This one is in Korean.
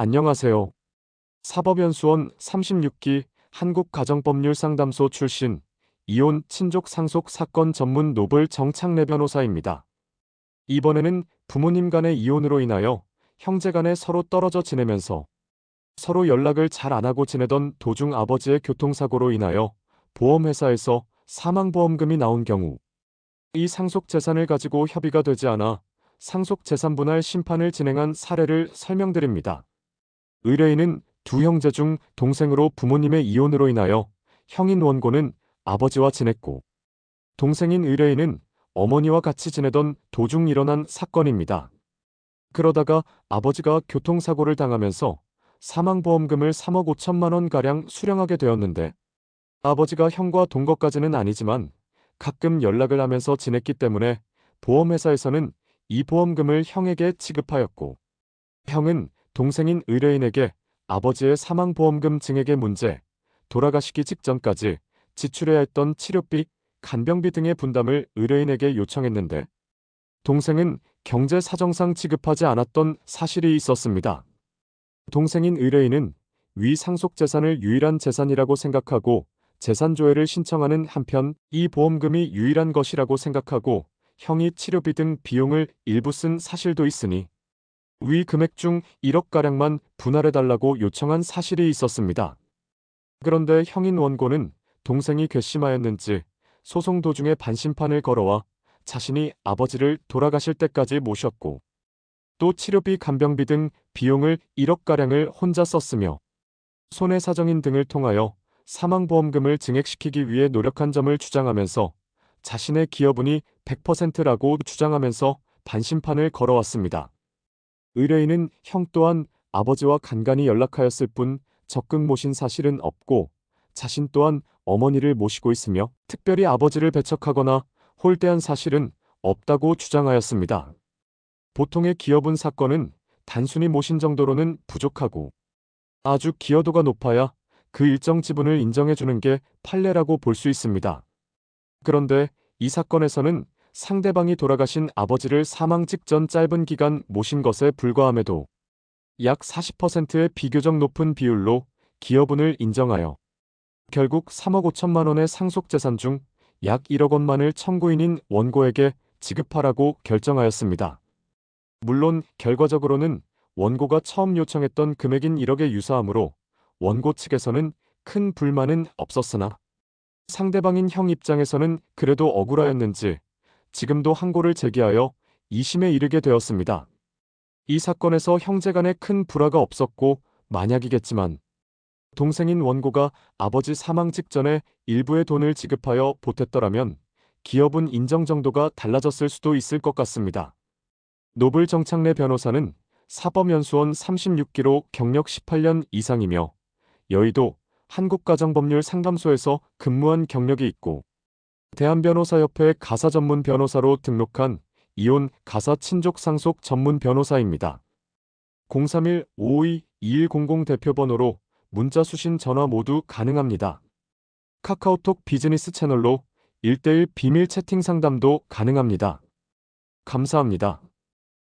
안녕하세요. 사법연수원 36기 한국가정법률상담소 출신 이혼 친족 상속 사건 전문 노블 정창래 변호사입니다. 이번에는 부모님 간의 이혼으로 인하여 형제 간에 서로 떨어져 지내면서 서로 연락을 잘 안 하고 지내던 도중 아버지의 교통사고로 인하여 보험회사에서 사망보험금이 나온 경우 이 상속 재산을 가지고 협의가 되지 않아 상속 재산 분할 심판을 진행한 사례를 설명드립니다. 의뢰인은 두 형제 중 동생으로 부모님의 이혼으로 인하여 형인 원고는 아버지와 지냈고 동생인 의뢰인은 어머니와 같이 지내던 도중 일어난 사건입니다. 그러다가 아버지가 교통사고를 당하면서 사망보험금을 3억 5천만 원가량 수령하게 되었는데 아버지가 형과 동거까지는 아니지만 가끔 연락을 하면서 지냈기 때문에 보험회사에서는 이 보험금을 형에게 지급하였고 형은 동생인 의뢰인에게 아버지의 사망보험금 증액의 문제, 돌아가시기 직전까지 지출해야 했던 치료비, 간병비 등의 분담을 의뢰인에게 요청했는데 동생은 경제 사정상 지급하지 않았던 사실이 있었습니다. 동생인 의뢰인은 위 상속 재산을 유일한 재산이라고 생각하고 재산 조회를 신청하는 한편 이 보험금이 유일한 것이라고 생각하고 형이 치료비 등 비용을 일부 쓴 사실도 있으니 위 금액 중 1억가량만 분할해달라고 요청한 사실이 있었습니다. 그런데 형인 원고는 동생이 괘씸하였는지 소송 도중에 반심판을 걸어와 자신이 아버지를 돌아가실 때까지 모셨고 또 치료비 간병비 등 비용을 1억가량을 혼자 썼으며 손해사정인 등을 통하여 사망보험금을 증액시키기 위해 노력한 점을 주장하면서 자신의 기여분이 100%라고 주장하면서 반심판을 걸어왔습니다. 의뢰인은 형 또한 아버지와 간간히 연락하였을 뿐 적극 모신 사실은 없고 자신 또한 어머니를 모시고 있으며 특별히 아버지를 배척하거나 홀대한 사실은 없다고 주장하였습니다. 보통의 기여분 사건은 단순히 모신 정도로는 부족하고 아주 기여도가 높아야 그 일정 지분을 인정해 주는 게 판례라고 볼 수 있습니다. 그런데 이 사건에서는 상대방이 돌아가신 아버지를 사망 직전 짧은 기간 모신 것에 불과함에도 약 40%의 비교적 높은 비율로 기여분을 인정하여 결국 3억 5천만 원의 상속재산 중 약 1억 원만을 청구인인 원고에게 지급하라고 결정하였습니다. 물론 결과적으로는 원고가 처음 요청했던 금액인 1억에 유사하므로 원고 측에서는 큰 불만은 없었으나 상대방인 형 입장에서는 그래도 억울하였는지 지금도 항고를 제기하여 2심에 이르게 되었습니다. 이 사건에서 형제 간에 큰 불화가 없었고 만약이겠지만 동생인 원고가 아버지 사망 직전에 일부의 돈을 지급하여 보탰더라면 기업은 인정 정도가 달라졌을 수도 있을 것 같습니다. 노블 정창래 변호사는 사법연수원 36기로 경력 18년 이상이며 여의도 한국가정법률 상담소에서 근무한 경력이 있고 대한변호사협회 가사 전문 변호사로 등록한 이혼 가사 친족 상속 전문 변호사입니다. 031-552-2100 대표번호로 문자 수신 전화 모두 가능합니다. 카카오톡 비즈니스 채널로 1대1 비밀 채팅 상담도 가능합니다. 감사합니다.